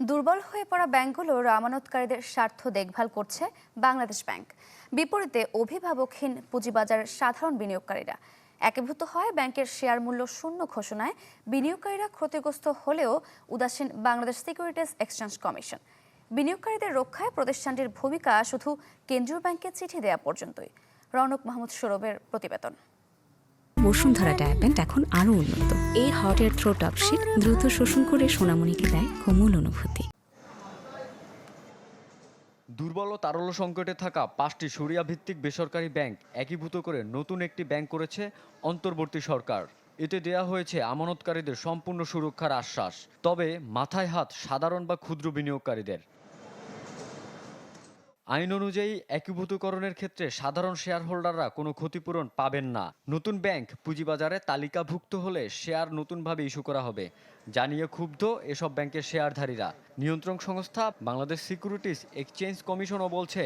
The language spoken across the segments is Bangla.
দুর্বল হয়ে পড়া ব্যাংকগুলোর আমানতকারীদের স্বার্থ দেখভাল করছে বাংলাদেশ ব্যাংক। বিপরীতে অভিভাবকহীন পুঁজিবাজারের সাধারণ বিনিয়োগকারীরা। একীভূত হয় ব্যাংকের শেয়ার মূল্য শূন্য ঘোষণায় বিনিয়োগকারীরা ক্ষতিগ্রস্ত হলেও উদাসীন বাংলাদেশ সিকিউরিটিজ এক্সচেঞ্জ কমিশন। বিনিয়োগকারীদের রক্ষায় প্রতিষ্ঠানটির ভূমিকা শুধু কেন্দ্রীয় ব্যাংকে চিঠি দেওয়া পর্যন্তই। রৌনক মাহমুদ সৌরভের প্রতিবেদন। বসুন্ধরা ডায়াপেন্ট এখন আরও উন্নত। এই হট এয়ার থ্রো টপশিট দ্রুত শোষণ করে সোনামণিকে দেয় কোমল অনুভূতি। দুর্বল ও তারল্য সংকটে থাকা পাঁচটি সরিয়া ভিত্তিক বেসরকারি ব্যাংক একীভূত করে নতুন একটি ব্যাংক করেছে অন্তর্বর্তী সরকার। এতে দেয়া হয়েছে আমানতকারীদের সম্পূর্ণ সুরক্ষার আশ্বাস। তবে মাথায় হাত সাধারণ বা ক্ষুদ্র বিনিয়োগকারীদের। আইন অনুযায়ী একীভূতকরণের ক্ষেত্রে সাধারণ শেয়ার হোল্ডাররা কোনো ক্ষতিপূরণ পাবেন না। নতুন ব্যাংক পুঁজিবাজারে তালিকাভুক্ত হলে শেয়ার নতুনভাবে ইস্যু করা হবে। জানিয়ে ক্ষুব্ধ এসব ব্যাংকের শেয়ারধারীরা। নিয়ন্ত্রণ সংস্থা বাংলাদেশ সিকিউরিটিজ এক্সচেঞ্জ কমিশনও বলছে,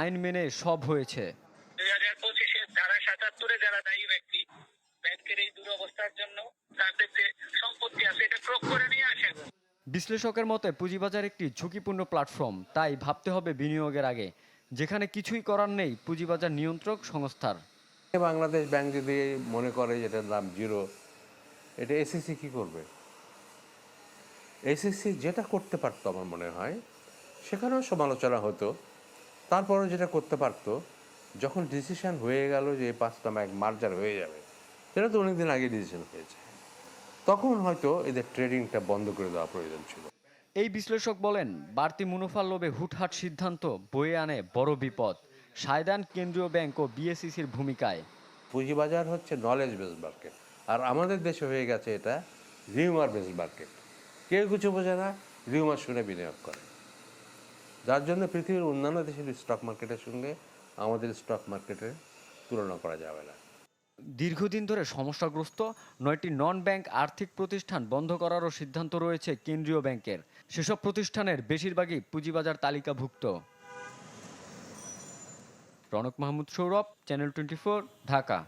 আইন মেনে সব হয়েছে। ব্যাংকের এই দুরবস্থার জন্য তাদের যে বিশ্লেষকের মতে পুঁজিবাজার একটি ঝুঁকিপূর্ণ প্ল্যাটফর্ম তাই ভাবতে হবে বিনিয়োগের আগে, যেখানে কিছুই করার নেই পুঁজিবাজার নিয়ন্ত্রক সংস্থার। বাংলাদেশ ব্যাংক যদি মনে করে যেটার দাম জিরো, এটা এসিসি কি করবে? এসিসি যেটা করতে পারতো আমার মনে হয়, সেখানেও সমালোচনা হতো। তারপরে যেটা করতে পারতো, যখন ডিসিশন হয়ে গেল যে এই পাঁচটা ব্যাংক মার্জার হয়ে যাবে, সেটা তো অনেকদিন আগে ডিসিশন হয়েছে। তখন হয়তো এদের ট্রেডিংটা বন্ধ করে দেওয়া প্রয়োজন ছিল। এই বিশ্লেষক বলেন বাড়তি মুনাফার লোভে হুটহাট সিদ্ধান্ত বয়ে আনে বড় বিপদ। সায়দান কেন্দ্রীয় ব্যাংক ও বিএসইসির ভূমিকায়। পুঁজিবাজার হচ্ছে নলেজ বেস মার্কেট আর আমাদের দেশে হয়ে গেছে এটা রিউমার বেস মার্কেট কেউ কিছু বোঝে না রিউমার শুনে বিনিয়োগ করে। যার জন্য পৃথিবীর অন্যান্য দেশের স্টক মার্কেটের সঙ্গে আমাদের স্টক মার্কেটের তুলনা করা যাবে না। দীর্ঘদিন ধরে সমস্যাগ্রস্ত নয়টি নন ব্যাংক আর্থিক প্রতিষ্ঠান বন্ধ করারও সিদ্ধান্ত রয়েছে কেন্দ্রীয় ব্যাংকের। সেসব প্রতিষ্ঠানের বেশিরভাগই পুঁজিবাজার তালিকাভুক্ত। Ronok Mahmud Saurav channel twenty Dhaka.